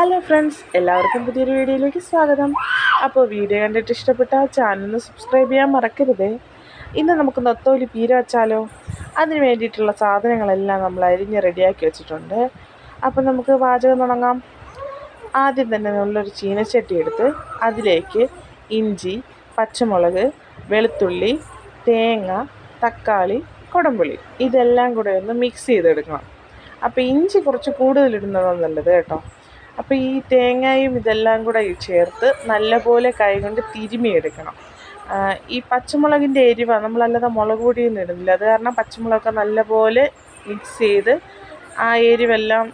Hello friends എല്ലാവർക്കും പുതിയൊരു വീഡിയോയിലേക്ക് സ്വാഗതം. അപ്പോൾ വീഡിയോ കണ്ടിട്ട് ഇഷ്ടപ്പെട്ട ചാനൽ ഒന്ന് സബ്സ്ക്രൈബ് ചെയ്യാൻ മറക്കരുത്. ഇന്ന് നമുക്ക് നൊത്തോലി പീര വച്ചാലോ? അതിന് വേണ്ടിയിട്ടുള്ള സാധനങ്ങളെല്ലാം നമ്മൾ അരിഞ്ഞ് റെഡിയാക്കി വെച്ചിട്ടുണ്ട്. അപ്പോൾ നമുക്ക് പാചകം തുടങ്ങാം. ആദ്യം തന്നെ നല്ലൊരു ചീനച്ചട്ടി എടുത്ത് അതിലേക്ക് ഇഞ്ചി പച്ചമുളക് വെളുത്തുള്ളി തേങ്ങ തക്കാളി കുടംപുളി ഇതെല്ലാം കൂടെ ഒന്ന് മിക്സ് ചെയ്തെടുക്കണം. അപ്പോൾ ഇഞ്ചി കുറച്ച് കൂടുതലിടുന്നതാണ് നല്ലത് കേട്ടോ. അപ്പോൾ ഈ തേങ്ങയും ഇതെല്ലാം കൂടെ ചേർത്ത് നല്ലപോലെ കൈകൊണ്ട് തിരുമിയെടുക്കണം. ഈ പച്ചമുളകിന്റെ എരിവ നമ്മളല്ലാതെ മുളക് പൊടിയൊന്നും ഇടുന്നില്ല. അത് കാരണം പച്ചമുളകൊക്കെ നല്ലപോലെ മിക്സ് ചെയ്ത് ആ എരിവെല്ലാം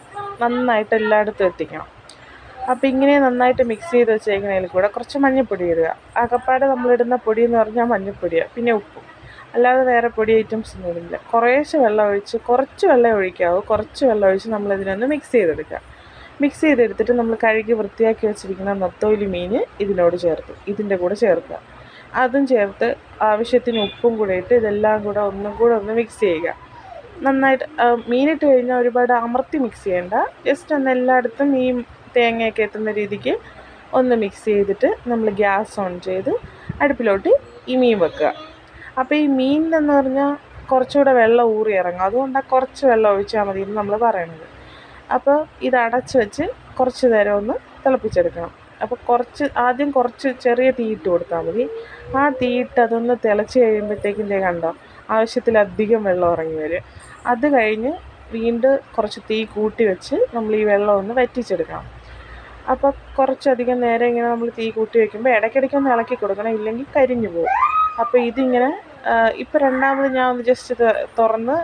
നന്നായിട്ട് എല്ലായിടത്തും എത്തിക്കണം. അപ്പോൾ ഇങ്ങനെ നന്നായിട്ട് മിക്സ് ചെയ്ത് വെച്ചേക്കുന്നതിൽ കൂടെ കുറച്ച് മഞ്ഞൾപ്പൊടി ഇടുക. അകപ്പാട് നമ്മളിടുന്ന പൊടി എന്ന് പറഞ്ഞാൽ മഞ്ഞൾപ്പൊടിയാണ് പിന്നെ ഉപ്പും. അല്ലാതെ വേറെ പൊടി ഐറ്റംസ് ഒന്നും ഇടില്ല കുറേശ്ശെ വെള്ളം ഒഴിച്ച് കുറച്ച് വെള്ളം ഒഴിക്കാവൂ. കുറച്ച് വെള്ളം ഒഴിച്ച് നമ്മളിതിനൊന്ന് മിക്സ് ചെയ്തെടുക്കുക. മിക്സ് ചെയ്തെടുത്തിട്ട് നമ്മൾ കഴുകി വൃത്തിയാക്കി വെച്ചിരിക്കുന്ന നത്തോലി മീൻ ഇതിനോട് ചേർത്ത് ഇതിന്റെ കൂടെ ചേർക്കുക. അതും ചേർത്ത് ആവശ്യത്തിന് ഉപ്പും കൂടെ ഇട്ട് ഇതെല്ലാം കൂടെ ഒന്നും കൂടെ ഒന്ന് മിക്സ് ചെയ്യുക. നന്നായിട്ട് മീനിട്ട് കഴിഞ്ഞാൽ ഒരുപാട് അമർത്തി മിക്സ് ചെയ്യേണ്ട. ജസ്റ്റ് ഒന്ന് എല്ലായിടത്തും ഈ തേങ്ങയൊക്കെ എത്തുന്ന രീതിക്ക് ഒന്ന് മിക്സ് ചെയ്തിട്ട് നമ്മൾ ഗ്യാസ് ഓൺ ചെയ്ത് അടുപ്പിലോട്ട് ഈ മീൻ വെക്കുക. അപ്പോൾ ഈ മീനിലെന്ന് പറഞ്ഞാൽ കുറച്ചുകൂടെ വെള്ളം ഊറി ഇറങ്ങും. അതുകൊണ്ടാണ് കുറച്ച് വെള്ളം ഒഴിച്ചാൽ മതി എന്ന് നമ്മൾ പറയണത്. അപ്പോൾ ഇത് അടച്ച് വെച്ച് കുറച്ച് നേരം ഒന്ന് തിളപ്പിച്ചെടുക്കണം. അപ്പോൾ കുറച്ച് ആദ്യം കുറച്ച് ചെറിയ തീ ഇട്ട് കൊടുത്താൽ മതി. ആ തീ ഇട്ട് അതൊന്ന് തിളച്ച് കഴിയുമ്പോഴത്തേക്കും ദേ കണ്ടോ ആവശ്യത്തിലധികം വെള്ളം ഇറങ്ങി വരും. അത് കഴിഞ്ഞ് വീണ്ടും കുറച്ച് തീ കൂട്ടി വെച്ച് നമ്മൾ ഈ വെള്ളം ഒന്ന് വറ്റിച്ചെടുക്കണം. അപ്പോൾ കുറച്ചധികം നേരം ഇങ്ങനെ നമ്മൾ തീ കൂട്ടി വെക്കുമ്പോൾ ഇടയ്ക്കിടയ്ക്ക് ഒന്ന് ഇളക്കി കൊടുക്കണം ഇല്ലെങ്കിൽ കരിഞ്ഞു പോകും. അപ്പോൾ ഇതിങ്ങനെ ഇപ്പോൾ രണ്ടാമത് ഞാൻ ഒന്ന് ജസ്റ്റ് തുറന്ന്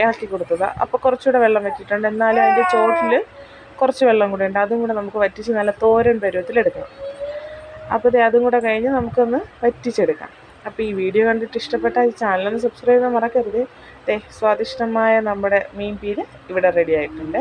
ഇളക്കി കൊടുത്തതാണ് അപ്പോൾ കുറച്ചുകൂടെ വെള്ളം വറ്റിയിട്ടുണ്ട്. എന്നാലും അതിന്റെ ചോട്ടിൽ കുറച്ച് വെള്ളം കൂടെ ഉണ്ട്. അതും കൂടെ നമുക്ക് വറ്റിച്ച് നല്ല തോരൻ പരുവത്തിൽ പരുവത്തിലെടുക്കണം അപ്പോൾ ദേ അതും കൂടെ കഴിഞ്ഞ് നമുക്കൊന്ന് വറ്റിച്ചെടുക്കാം. അപ്പോൾ ഈ വീഡിയോ കണ്ടിട്ട് ഇഷ്ടപ്പെട്ട ഈ ചാനലൊന്ന് സബ്സ്ക്രൈബ് ചെയ്യാൻ മറക്കരുത്. സ്വാദിഷ്ടമായ നമ്മുടെ മീൻ പീര് ഇവിടെ റെഡി ആയിട്ടുണ്ട്.